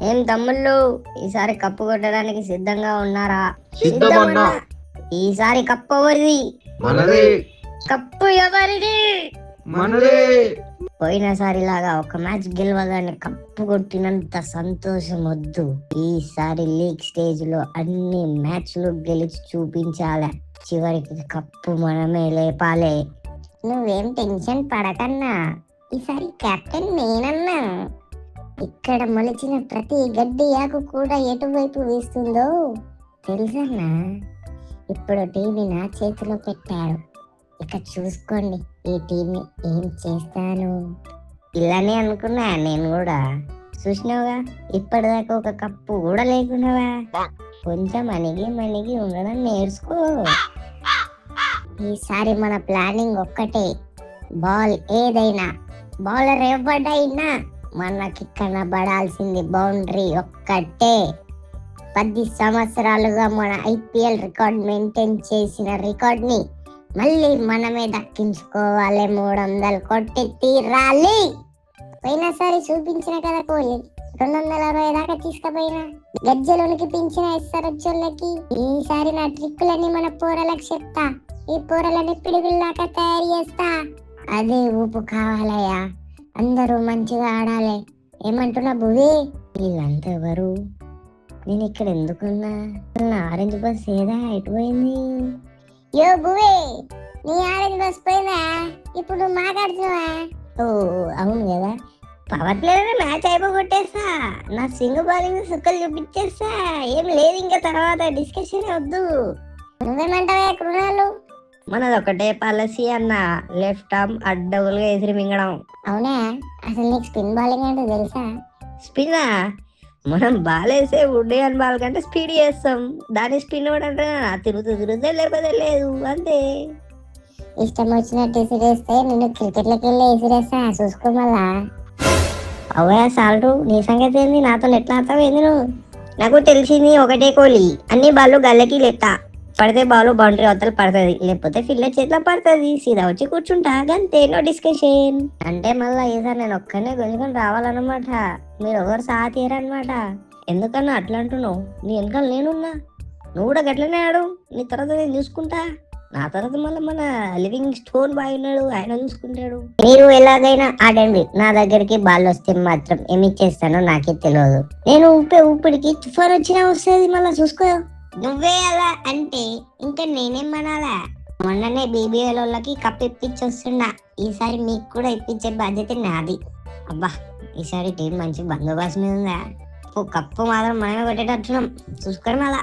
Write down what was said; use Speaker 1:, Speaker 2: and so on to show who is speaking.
Speaker 1: ఏం తమ్ముళ్ళు? ఈసారి కప్పు కొట్టడానికి సిద్ధంగా ఉన్నారా?
Speaker 2: సిద్ధమన్నా.
Speaker 1: ఈసారి కప్పు ఎవరిది?
Speaker 2: మనదే.
Speaker 1: కప్పు ఎవరిది?
Speaker 2: మనదే.
Speaker 1: పోయినసారి లాగా ఒక మ్యాచ్ గెలవగానే కప్పు కొట్టినంత సంతోషం వద్దు. ఈసారి లీగ్ స్టేజ్లో అన్ని మ్యాచ్లు గెలిచి చూపించాలి. చివరికి కప్పు మనమే లేపాలే. నువ్వేం టెన్షన్ పడకన్నా. ఈసారి కెప్టెన్ నేనన్నా. ఇక్కడ మొలిచిన ప్రతి గడ్డి ఆకు కూడా ఎటువైపు వీస్తుందో తెలుసన్నా? ఇప్పుడు టీవీ నా చేతిలో పెట్టారు. ఇక చూసుకోండి ఈ టీంని ఏం చేస్తాను? ఇలానే అనుకున్నా నేను కూడా. చూసినావుగా ఇప్పటిదాకా ఒక కప్పు కూడా లేకున్నావా? కొంచెం అణిగి మణిగి ఉండడం నేర్చుకో. ఈసారి మన ప్లానింగ్ ఒక్కటే. బాల్ ఏదైనా బౌలర్ ఎవడైనా మనకి కనబడాల్సింది బౌండరీ ఒక్కటే. పది సంవత్సరాలుగా మన ఐపీఎల్ రికార్డ్ మెయింటైన్ చేసిన రికార్డ్ని మళ్ళీ మనమే దక్కించుకోవాలి. మూడు వందలు కొట్టి తీరాలి పోయినసారి చూపించిన కదా కోహ్లీ రెండు వందల అరవై దాకా తీసుకుపోయినా. గజ్జలోనికి పెంచిన ఇస్తారొచ్చోళ్ళకి ఈసారి నా ట్రిక్కులన్నీ మన పూరలకు చెప్తా. ఈ పూరలని పిడుగుల్లాగా తయారు చేస్తా. అదే ఊపు కావాలయ్యా. అందరూ మంచిగా ఆడాలి. ఏమంటున్నా భువి? వీళ్ళంతా ఎవరు? నేను ఇక్కడ ఎందుకున్నా? నా ఆరెంజ్ బస్ ఏదా? ఎటుపోయింది? యో బువే నీ ఆరెంజ్ బస్ పోయిందా? ఇప్పుడు నువ్వు మాట్లాడుతున్నావా? ఓ అవును కదా. పవర్ ప్లేయర్ మ్యాచ్ అయిపోగొట్టేస్తా. నా సింగ్ బౌలింగ్ సుక్కలు చూపించేస్తా. ఏం లేదు ఇంకా తర్వాత డిస్కషన్ వద్దు. నువ్వేమంటావా కృణాలు మనది ఒకటే పాలసీ అన్న. లెఫ్ట్ ఆర్మ్ అడ్డగులుగా ఎసిరి మింగడం. అవునా? అసలు నీకు స్పిన్ బౌలింగ్ అంటే తెలుసా? స్పిన్నా మనం బాల్ వేసే ఉడ్డయన్ బాల్ కంటే స్పీడ్ చేస్తాం. దాని స్పిన్ అంటే తిరుగుతూ తిరుగుతే లేకపోతే లేదు. అంతే. ఇష్టం వచ్చినట్టు విసిరేస్తే నేను క్రికెట్లోకి వెళ్ళి విసిరేస్తా చూసుకో మళ్ళా. అవే సాల్టు? నీ సంగతి ఏంది? నాతో ఎట్లా ఆడతావు ఏంది నువ్వు? నాకు తెలిసింది ఒకటే కోహ్లీ. అన్ని బాళ్ళు గల్లకి లెత్తా. పడితే బాలు బౌండరీ అవతల పడుతుంది. లేకపోతే ఫిల్లర్ చేతిలో పడుతుంది. సీదా వచ్చి కూర్చుంటా. అంతే నో డిస్కషన్ అంటే మళ్ళీ ఈసారి నేను ఒక్కనే గుంజుకొని రావాలన్నమాట. మీరు ఒకరు సాతీయరనమాట ఎందుకన్నా అట్లా అంటున్నావు? నీ వెనకాల నేనున్నా. నువ్వు కూడా గట్లనే ఆడు. నీ తర్వాత నేను చూసుకుంటా. నా తర్వాత మళ్ళీ మన లివింగ్ స్టోన్ బాయ్ ఉన్నాడు. ఆయన చూసుకుంటాడు. మీరు ఎలాగైనా ఆడండి. నా దగ్గరికి బాల్ వస్తే మాత్రం ఏమి చేస్తానో నాకే తెలియదు నేను ఊపే ఊపిడికి తుఫాన్ వచ్చినా వస్తుంది. మళ్ళీ చూసుకో. నువ్వే అలా అంటే ఇంకా నేనేమనాలా మొన్ననే బీబీఎల్కి కప్ ఇప్పించి వస్తున్నా ఈసారి మీకు కూడా ఇప్పించే బాధ్యత నాది. అబ్బా ఈసారి టీం మంచి బందోబస్తు మీద ఉందా? ఓ కప్పు మాత్రం మనమే కొట్టేటట్టున్నాం. చూసుకోవడం అలా.